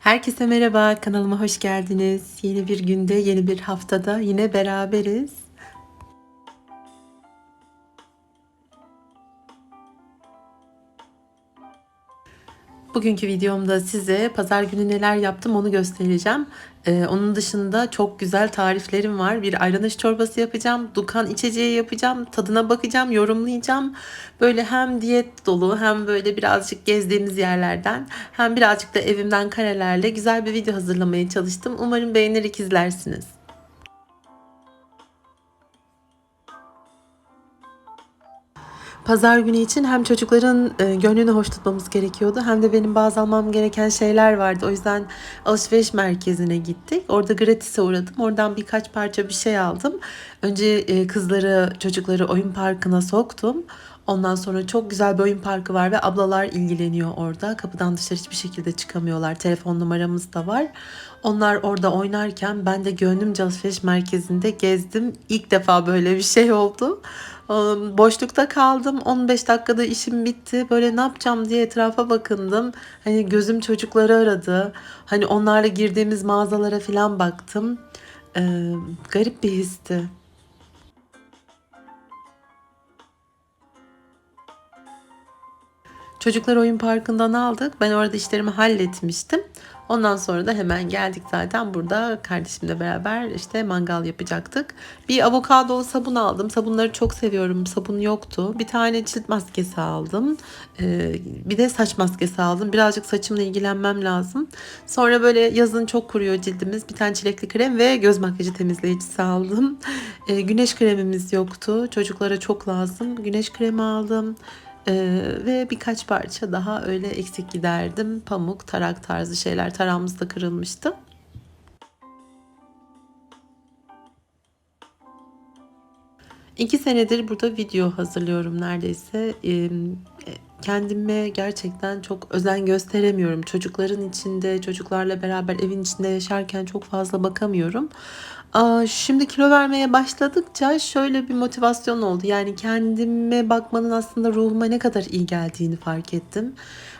Herkese merhaba, kanalıma hoş geldiniz. Yeni bir günde, yeni bir haftada yine beraberiz. Bugünkü videomda size pazar günü neler yaptım onu göstereceğim. Ee, onun dışında çok güzel tariflerim var. Bir ayran aşı çorbası yapacağım, dukan içeceği yapacağım, tadına bakacağım, yorumlayacağım. Böyle hem diyet dolu hem böyle birazcık gezdiğimiz yerlerden hem birazcık da evimden karelerle güzel bir video hazırlamaya çalıştım. Umarım beğenerek izlersiniz. Pazar günü için hem çocukların e, gönlünü hoş tutmamız gerekiyordu hem de benim bazı almam gereken şeyler vardı. O yüzden alışveriş merkezine gittik. Orada gratis'e uğradım. Oradan birkaç parça bir şey aldım. Önce e, kızları, çocukları oyun parkına soktum. Ondan sonra çok güzel bir oyun parkı var ve ablalar ilgileniyor orada. Kapıdan dışarı hiçbir şekilde çıkamıyorlar. Telefon numaramız da var. Onlar orada oynarken ben de gönlümce alışveriş merkezinde gezdim. İlk defa böyle bir şey oldu. Boşlukta kaldım. 15 dakikada işim bitti. Böyle ne yapacağım diye etrafa bakındım. Hani gözüm çocukları aradı. Hani onlarla girdiğimiz mağazalara falan baktım. Ee, garip bir histi. Çocuklar oyun parkından aldık. Ben orada işlerimi halletmiştim. Ondan sonra da hemen geldik zaten burada kardeşimle beraber işte mangal yapacaktık. Bir avokado sabun aldım. Sabunları çok seviyorum. Sabun yoktu. Bir tane cilt maskesi aldım. Ee, bir de saç maskesi aldım. Birazcık saçımla ilgilenmem lazım. Sonra böyle yazın çok kuruyor cildimiz. Bir tane çilekli krem ve göz makyajı temizleyicisi aldım. Ee, güneş kremimiz yoktu. Çocuklara çok lazım. Güneş kremi aldım. Ee, ve birkaç parça daha öyle eksik giderdim. Pamuk, tarak tarzı şeyler. Tarağımız da kırılmıştı. İki senedir burada video hazırlıyorum neredeyse. Ee, kendime gerçekten çok özen gösteremiyorum. Çocukların içinde, çocuklarla beraber evin içinde yaşarken çok fazla bakamıyorum. Şimdi kilo vermeye başladıkça şöyle bir motivasyon oldu. Yani kendime bakmanın aslında ruhuma ne kadar iyi geldiğini fark ettim.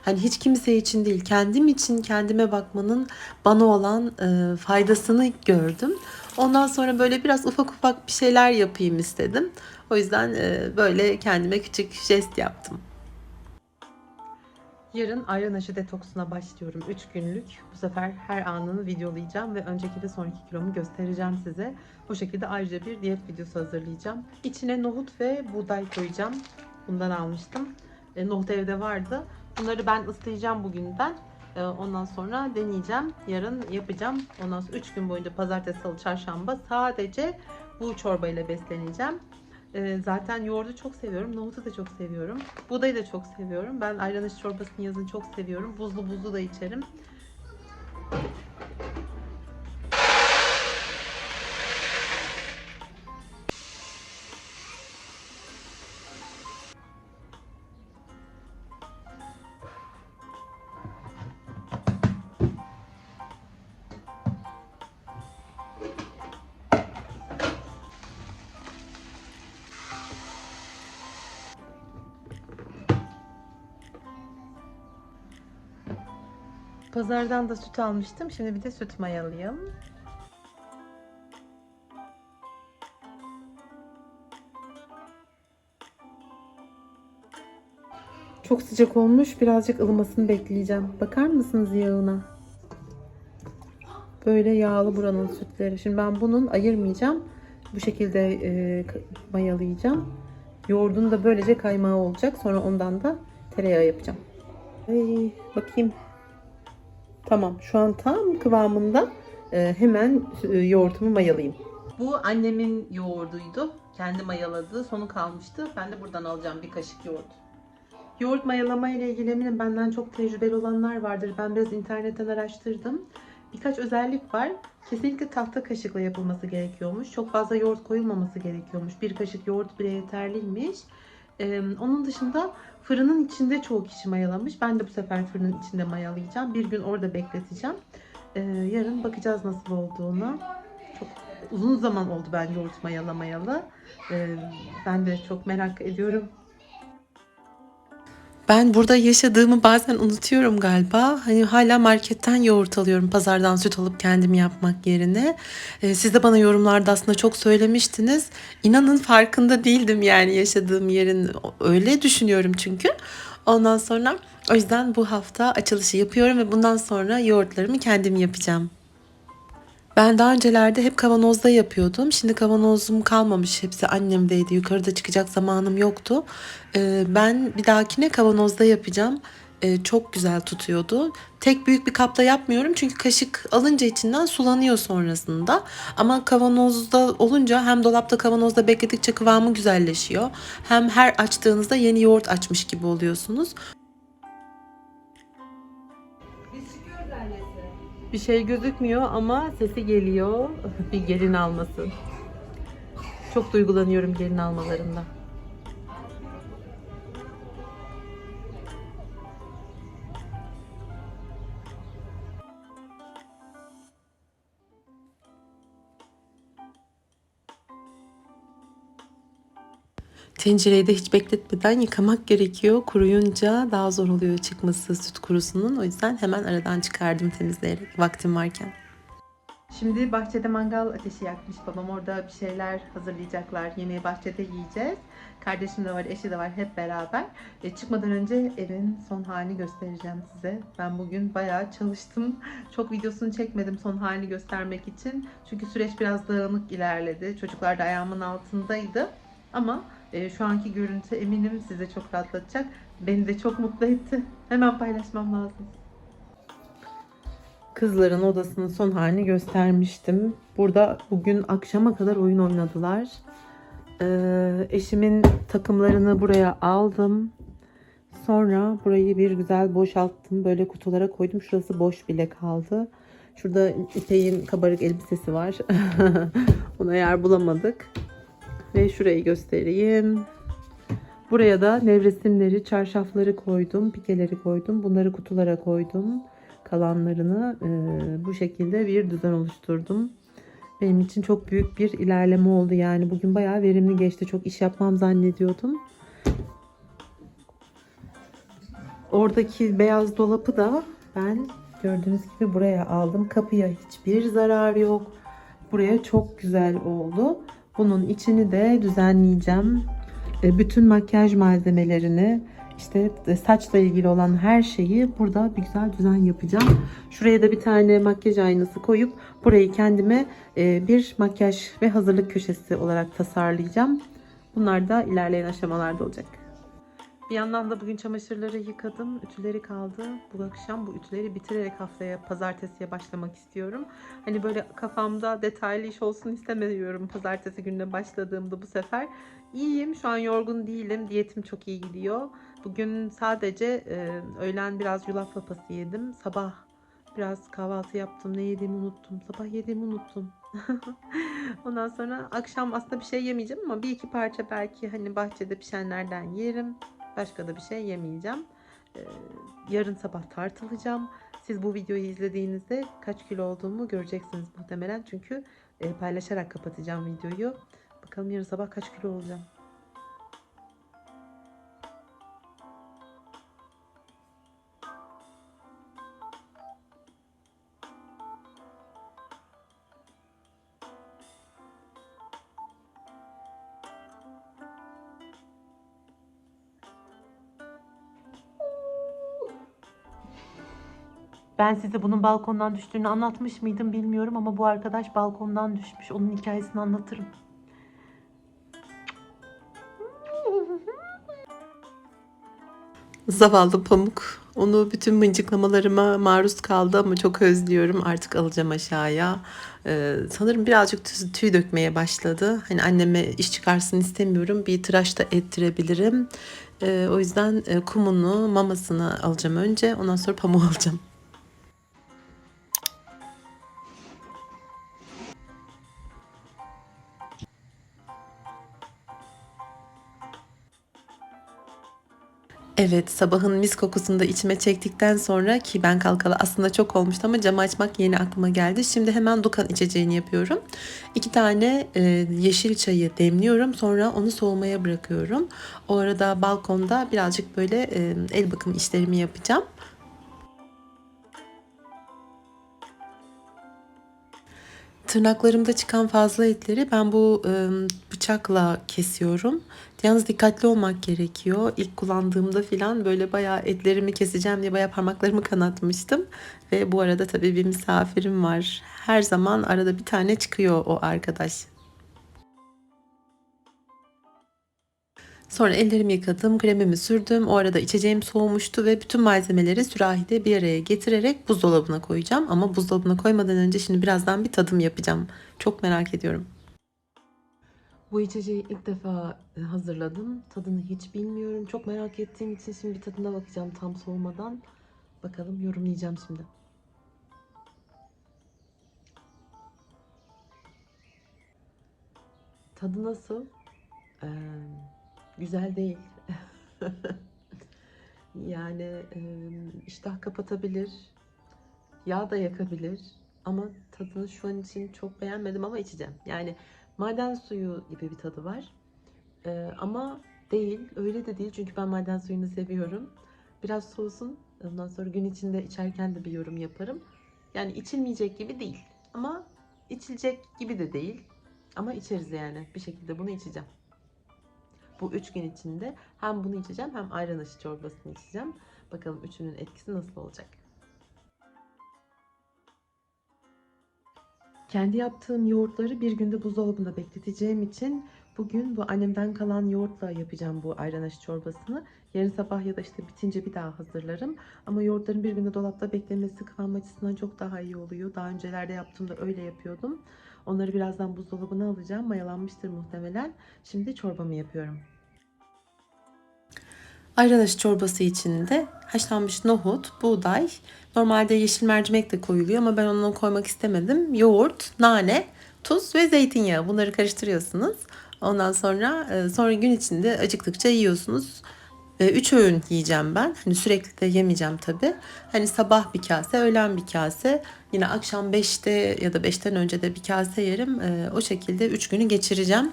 Hani hiç kimse için değil, kendim için kendime bakmanın bana olan e, faydasını gördüm. Ondan sonra böyle biraz ufak ufak bir şeyler yapayım istedim. O yüzden e, böyle kendime küçük jest yaptım. Yarın ayran aşı detoksuna başlıyorum. 3 günlük. Bu sefer her anını videolayacağım ve önceki de sonraki kilomu göstereceğim size. Bu şekilde ayrıca bir diyet videosu hazırlayacağım. İçine nohut ve buğday koyacağım. Bundan almıştım. E, nohut evde vardı. Bunları ben ıslayacağım bugünden. E, ondan sonra deneyeceğim. Yarın yapacağım. Ondan sonra 3 gün boyunca pazartesi, salı, çarşamba sadece bu çorbayla besleneceğim. E, zaten yoğurdu çok seviyorum. Nohutu da çok seviyorum. Buğdayı da çok seviyorum. Ben ayran çorbasını yazın çok seviyorum. Buzlu buzlu da içerim. Pazardan da süt almıştım. Şimdi bir de süt mayalayayım. Çok sıcak olmuş. Birazcık ılımasını bekleyeceğim. Bakar mısınız yağına? Böyle yağlı buranın sütleri. Şimdi ben bunun ayırmayacağım. Bu şekilde e, mayalayacağım. Yoğurdun da böylece kaymağı olacak. Sonra ondan da tereyağı yapacağım. Ay, bakayım. Tamam şu an tam kıvamında ee, hemen e, yoğurtumu mayalayayım. Bu annemin yoğurduydu. Kendi mayaladığı sonu kalmıştı. Ben de buradan alacağım bir kaşık yoğurt. Yoğurt mayalama ile ilgili eminim benden çok tecrübeli olanlar vardır. Ben biraz internetten araştırdım. Birkaç özellik var. Kesinlikle tahta kaşıkla yapılması gerekiyormuş. Çok fazla yoğurt koyulmaması gerekiyormuş. Bir kaşık yoğurt bile yeterliymiş. Ee, onun dışında fırının içinde çoğu kişi mayalamış. Ben de bu sefer fırının içinde mayalayacağım. Bir gün orada bekleteceğim. Ee, yarın bakacağız nasıl olduğunu. Çok uzun zaman oldu ben yoğurt mayalamayalı. Ee, ben de çok merak ediyorum. Ben burada yaşadığımı bazen unutuyorum galiba. Hani hala marketten yoğurt alıyorum pazardan süt alıp kendim yapmak yerine. Ee, siz de bana yorumlarda aslında çok söylemiştiniz. İnanın farkında değildim yani yaşadığım yerin. Öyle düşünüyorum çünkü. Ondan sonra o yüzden bu hafta açılışı yapıyorum ve bundan sonra yoğurtlarımı kendim yapacağım. Ben daha öncelerde hep kavanozda yapıyordum. Şimdi kavanozum kalmamış. Hepsi annemdeydi. Yukarıda çıkacak zamanım yoktu. Ee, ben bir dahakine kavanozda yapacağım. Ee, çok güzel tutuyordu. Tek büyük bir kapta yapmıyorum çünkü kaşık alınca içinden sulanıyor sonrasında. Ama kavanozda olunca hem dolapta kavanozda bekledikçe kıvamı güzelleşiyor. Hem her açtığınızda yeni yoğurt açmış gibi oluyorsunuz. Bir şey gözükmüyor ama sesi geliyor. Bir gelin alması. Çok duygulanıyorum gelin almalarında. Tencereyi de hiç bekletmeden yıkamak gerekiyor. Kuruyunca daha zor oluyor çıkması süt kurusunun. O yüzden hemen aradan çıkardım temizleyerek vaktim varken. Şimdi bahçede mangal ateşi yakmış babam. Orada bir şeyler hazırlayacaklar. Yemeği bahçede yiyeceğiz. Kardeşim de var, eşi de var hep beraber. E, çıkmadan önce evin son halini göstereceğim size. Ben bugün bayağı çalıştım. Çok videosunu çekmedim son halini göstermek için. Çünkü süreç biraz dağınık ilerledi. Çocuklar da ayağımın altındaydı. Ama e, şu anki görüntü eminim size çok rahatlatacak. Beni de çok mutlu etti. Hemen paylaşmam lazım. Kızların odasının son halini göstermiştim. Burada bugün akşama kadar oyun oynadılar. Ee, eşimin takımlarını buraya aldım. Sonra burayı bir güzel boşalttım. Böyle kutulara koydum. Şurası boş bile kaldı. Şurada İpek'in kabarık elbisesi var. Ona yer bulamadık. Ve şurayı göstereyim. Buraya da nevresimleri, çarşafları koydum, pikeleri koydum. Bunları kutulara koydum. Kalanlarını e, bu şekilde bir düzen oluşturdum. Benim için çok büyük bir ilerleme oldu yani. Bugün bayağı verimli geçti. Çok iş yapmam zannediyordum. Oradaki beyaz dolapı da ben gördüğünüz gibi buraya aldım. Kapıya hiçbir zarar yok. Buraya çok güzel oldu. Bunun içini de düzenleyeceğim. E, Bütün makyaj malzemelerini işte e, saçla ilgili olan her şeyi burada bir güzel düzen yapacağım. Şuraya da bir tane makyaj aynası koyup burayı kendime e, bir makyaj ve hazırlık köşesi olarak tasarlayacağım. Bunlar da ilerleyen aşamalarda olacak. Bir yandan da bugün çamaşırları yıkadım. Ütüleri kaldı. Bu akşam bu ütüleri bitirerek haftaya pazartesiye başlamak istiyorum. Hani böyle kafamda detaylı iş olsun istemiyorum pazartesi gününe başladığımda bu sefer. İyiyim. Şu an yorgun değilim. Diyetim çok iyi gidiyor. Bugün sadece e, öğlen biraz yulaf lapası yedim. Sabah biraz kahvaltı yaptım. Ne yediğimi unuttum. Sabah yediğimi unuttum. Ondan sonra akşam aslında bir şey yemeyeceğim ama bir iki parça belki hani bahçede pişenlerden yerim. Başka da bir şey yemeyeceğim. Ee, yarın sabah tartılacağım. Siz bu videoyu izlediğinizde kaç kilo olduğumu göreceksiniz muhtemelen. Çünkü e, paylaşarak kapatacağım videoyu. Bakalım yarın sabah kaç kilo olacağım. Ben size bunun balkondan düştüğünü anlatmış mıydım bilmiyorum ama bu arkadaş balkondan düşmüş. Onun hikayesini anlatırım. Zavallı Pamuk. Onu bütün mıncıklamalarıma maruz kaldı ama çok özlüyorum. Artık alacağım aşağıya. Ee, sanırım birazcık tüy, tüy dökmeye başladı. Hani anneme iş çıkarsın istemiyorum. Bir tıraş da ettirebilirim. Ee, o yüzden e, kumunu, mamasını alacağım önce. Ondan sonra pamuğu alacağım. Evet sabahın mis kokusunu da içime çektikten sonra ki ben kalkalı aslında çok olmuştu ama camı açmak yeni aklıma geldi. Şimdi hemen Dukan içeceğini yapıyorum. İki tane e, yeşil çayı demliyorum sonra onu soğumaya bırakıyorum. O arada balkonda birazcık böyle e, el bakım işlerimi yapacağım. Tırnaklarımda çıkan fazla etleri ben bu e, bıçakla kesiyorum. Yalnız dikkatli olmak gerekiyor. İlk kullandığımda filan böyle bayağı etlerimi keseceğim diye bayağı parmaklarımı kanatmıştım. Ve bu arada tabii bir misafirim var. Her zaman arada bir tane çıkıyor o arkadaş. Sonra ellerimi yıkadım, kremimi sürdüm. O arada içeceğim soğumuştu ve bütün malzemeleri sürahide bir araya getirerek buzdolabına koyacağım. Ama buzdolabına koymadan önce şimdi birazdan bir tadım yapacağım. Çok merak ediyorum. Bu içeceği ilk defa e, hazırladım. Tadını hiç bilmiyorum. Çok merak ettiğim için şimdi bir tadına bakacağım tam soğumadan. Bakalım yorumlayacağım şimdi. Tadı nasıl? Ee, güzel değil. yani e, iştah kapatabilir. Yağ da yakabilir. Ama tadını şu an için çok beğenmedim ama içeceğim. Yani maden suyu gibi bir tadı var. Ee, ama değil, öyle de değil çünkü ben maden suyunu seviyorum. Biraz soğusun. Ondan sonra gün içinde içerken de bir yorum yaparım. Yani içilmeyecek gibi değil. Ama içilecek gibi de değil. Ama içeriz yani. Bir şekilde bunu içeceğim. Bu üç gün içinde hem bunu içeceğim hem ayran aşı çorbasını içeceğim. Bakalım üçünün etkisi nasıl olacak. Kendi yaptığım yoğurtları bir günde buzdolabında bekleteceğim için bugün bu annemden kalan yoğurtla yapacağım bu ayran aşı çorbasını. Yarın sabah ya da işte bitince bir daha hazırlarım. Ama yoğurtların bir günde dolapta beklemesi kıvam açısından çok daha iyi oluyor. Daha öncelerde yaptığımda öyle yapıyordum. Onları birazdan buzdolabına alacağım. Mayalanmıştır muhtemelen. Şimdi çorbamı yapıyorum. Ayran çorbası içinde haşlanmış nohut, buğday, normalde yeşil mercimek de koyuluyor ama ben onu koymak istemedim. Yoğurt, nane, tuz ve zeytinyağı bunları karıştırıyorsunuz. Ondan sonra e, sonra gün içinde acıktıkça yiyorsunuz. Üç öğün yiyeceğim ben. Hani sürekli de yemeyeceğim tabii. Hani sabah bir kase, öğlen bir kase, yine akşam 5'te ya da 5'ten önce de bir kase yerim. E, O şekilde 3 günü geçireceğim.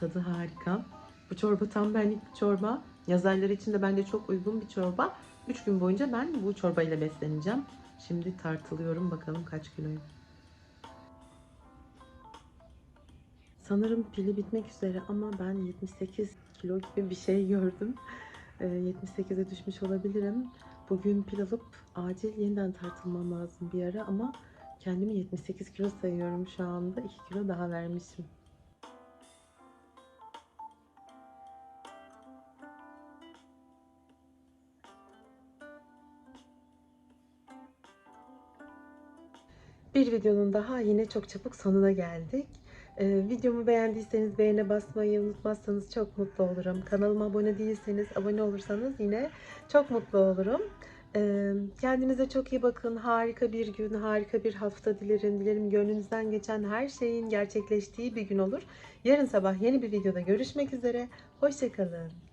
Tadı harika. Bu çorba tam benlik bir çorba. Yaz ayları için de bence çok uygun bir çorba. 3 gün boyunca ben bu çorbayla besleneceğim. Şimdi tartılıyorum bakalım kaç kiloyum. Sanırım pili bitmek üzere ama ben 78 kilo gibi bir şey gördüm. Ee, 78'e düşmüş olabilirim. Bugün pil alıp acil yeniden tartılmam lazım bir ara ama kendimi 78 kilo sayıyorum şu anda. 2 kilo daha vermişim. Bir videonun daha yine çok çabuk sonuna geldik. Ee, videomu beğendiyseniz beğene basmayı unutmazsanız çok mutlu olurum. Kanalıma abone değilseniz abone olursanız yine çok mutlu olurum. Ee, kendinize çok iyi bakın. Harika bir gün, harika bir hafta dilerim. Dilerim gönlünüzden geçen her şeyin gerçekleştiği bir gün olur. Yarın sabah yeni bir videoda görüşmek üzere. Hoşçakalın.